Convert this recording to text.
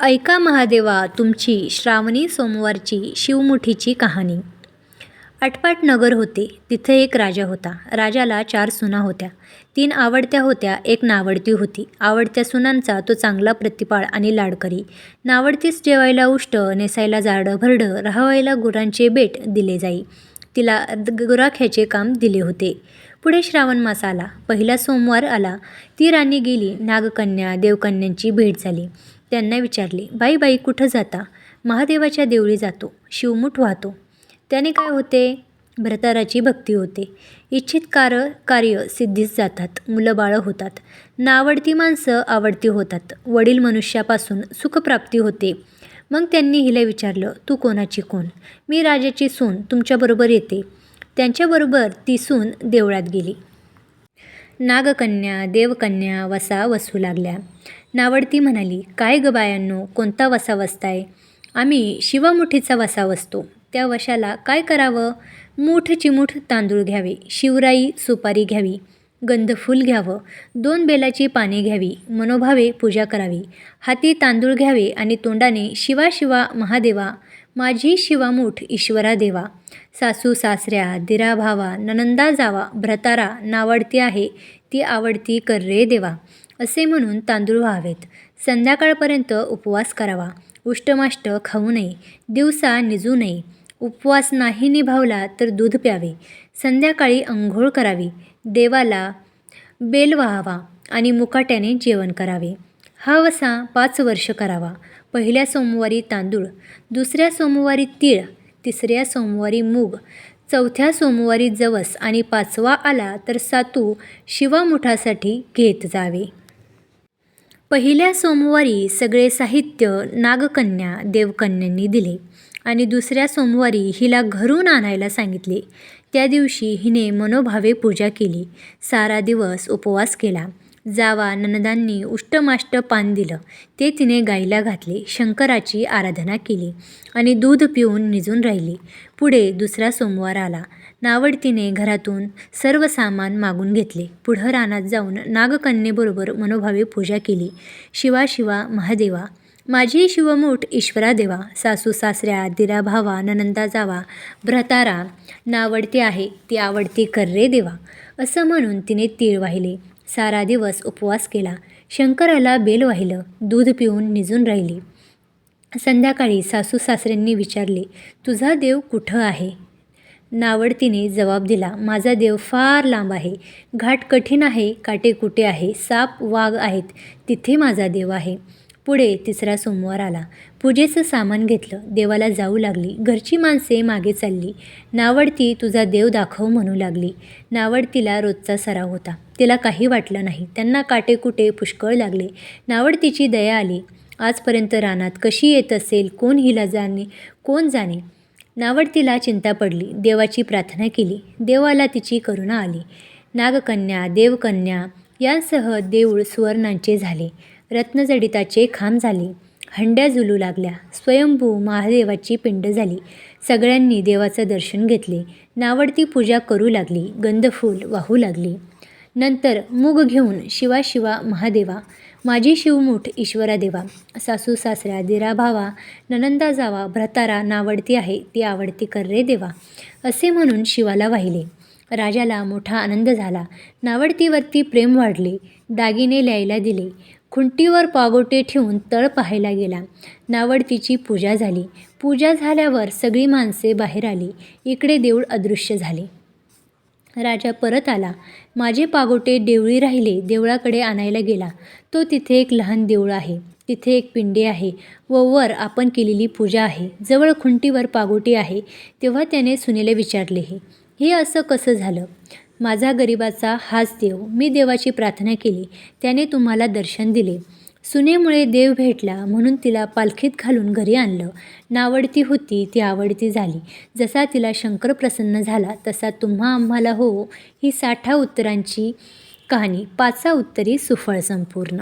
ऐका महादेवा तुमची श्रावणी सोमवारची शिवमुठीची कहाणी. आटपाट नगर होते तिथे एक राजा होता. राजाला चार सुना होत्या. तीन आवडत्या होत्या एक नावडती होती. आवडत्या सुनांचा तो चांगला प्रतिपाळ आणि लाडकरी. नावडतीस जेवायला उष्ट नेसायला जाडं भरडं राहावायला गुरांचे बेट दिले जाई. तिला गुराख्याचे काम दिले होते. पुढे श्रावण मास आला. पहिला सोमवार आला. ती राणी गेली. नागकन्या देवकन्यांची भेट झाली. त्यांना विचारले बाई बाई कुठं जाता? महादेवाच्या देवळी जातो शिवमुठ वाहतो. त्याने काय होते? भ्रताराची भक्ती होते. इच्छित कार कार्य सिद्धीस जातात मुलं बाळं होतात. नावडती माणसं आवडती होतात. वडील मनुष्यापासून सुखप्राप्ती होते. मग त्यांनी हिला विचारलं तू कोणाची कोण? मी राजाची सून तुमच्याबरोबर येते. त्यांच्याबरोबर ती सून देवळात गेली. नागकन्या देवकन्या वसा वसू लागल्या. नावडती म्हणाली काय ग बायांनो कोणता वसा वसताय? आम्ही शिवामुठीचा वसा वसतो. त्या वशाला काय करावं? मूठ चिमूठ तांदूळ घ्यावे शिवराई सुपारी घ्यावी गंधफूल घ्यावं दोन बेलाची पाने घ्यावी मनोभावे पूजा करावी. हाती तांदूळ घ्यावे आणि तोंडाने शिवा शिवा महादेवा माझी शिवामूठ ईश्वरा देवा. सासू सासऱ्या दिरा भावा ननंदा जावा भ्रतारा नावडती आहे ती आवडती कर रे देवा असे म्हणून तांदूळ व्हावेत. संध्याकाळपर्यंत उपवास करावा. उष्टमाष्ट खाऊ नये. दिवसा निजू नये. उपवास नाही निभावला तर दूध प्यावे. संध्याकाळी अंघोळ करावी. देवाला बेल व्हावा आणि मुकाट्याने जेवण करावे. हा वसा पाच वर्ष करावा. पहिल्या सोमवारी तांदूळ दुसऱ्या सोमवारी तीळ तिसऱ्या सोमवारी मूग चौथ्या सोमवारी जवस आणि पाचवा आला तर सातू शिवामुठासाठी घेत जावे. पहिल्या सोमवारी सगळे साहित्य नागकन्या देवकन्यांनी दिले आणि दुसऱ्या सोमवारी हिला घरून आणायला सांगितले. त्या दिवशी हिने मनोभावे पूजा केली. सारा दिवस उपवास केला. जावा ननदांनी उष्टमाष्ट पान दिलं. ते तिने गाईला घातले शंकराची आराधना केली आणि दूध पिऊन निजून राहिली. पुढे दुसरा सोमवार आला. नावडतीने घरातून सर्व सामान मागून घेतले. पुढं रानात जाऊन नागकन्येबरोबर मनोभावे पूजा केली. शिवा शिवा महादेवा. माझी शिवमूठ ईश्वरा देवा सासू सासऱ्या दिरा भावा ननंदा जावा. भ्रतारा नावडती आहे ती आवडती कर रे देवा असं म्हणून तिने तीळ वाहिले. सारा दिवस उपवास केला. शंकराला बेल वाहिलं दूध पिऊन निजून राहिली. संध्याकाळी सासू सासऱ्यांनी विचारले तुझा देव कुठं आहे? नावडतीने जबाब दिला माझा देव फार लांब आहे. घाट कठीण आहे काटे कुठे आहे साप वाघ आहेत तिथे माझा देव आहे. पुढे तिसरा सोमवार आला. पूजेचं सामान घेतलं. देवाला जाऊ लागली. घरची माणसे मागे चालली. नावडती तुझा देव दाखव म्हणू लागली. नावडतीला रोजचा सराव होता. तिला काही वाटलं नाही. त्यांना काटेकुटे पुष्कळ लागले. नावडतीची दया आली. आजपर्यंत रानात कशी येत असेल? कोण हिला जाणे? कोण जाणे? नावडतीला चिंता पडली. देवाची प्रार्थना केली. देवाला तिची करुणा आली. नागकन्या देवकन्या यांसह देऊळ सुवर्णांचे झाले. रत्नजडिताचे खांब झाले. हंड्या झुलू लागल्या. स्वयंभू महादेवाची पिंड झाली. सगळ्यांनी देवाचं दर्शन घेतले. नावडती पूजा करू लागली. गंधफूल वाहू लागली. नंतर मूग घेऊन शिवा शिवा महादेवा माझी शिवमूठ ईश्वरा देवा सासू सासऱ्या दिरा भावा ननंदा जावा भ्रतारा नावडती आहे ती आवडती कर रे देवा असे म्हणून शिवाला वाहिले. राजाला मोठा आनंद झाला. नावडतीवरती प्रेम वाढले. दागिने ल्यायला दिले. खुंटीवर पागोटे ठेवून तळ पाहायला गेला. नावडतीची पूजा झाली. पूजा झाल्यावर सगळी माणसे बाहेर आली. इकडे देऊळ अदृश्य झाले. राजा परत आला. माझे पागोटे देवळी राहिले देवळाकडे आणायला गेला. तो तिथे एक लहान देऊळ आहे. तिथे एक पिंडी आहे व वर आपण केलेली पूजा आहे. जवळ खुंटीवर पागोटी आहे. तेव्हा त्याने सुनेला विचारले हे हे असं कसं झालं? माझा गरिबाचा हाच देव. मी देवाची प्रार्थना केली. त्याने तुम्हाला दर्शन दिले. सुनेमुळे देव भेटला म्हणून तिला पालखीत घालून घरी आणलं. नावडती होती ती आवडती झाली. जसा तिला शंकर प्रसन्न झाला तसा तुम्हा आम्हाला हो. ही साठा उत्तरांची कहाणी. पाचा उत्तरी सुफळ संपूर्ण.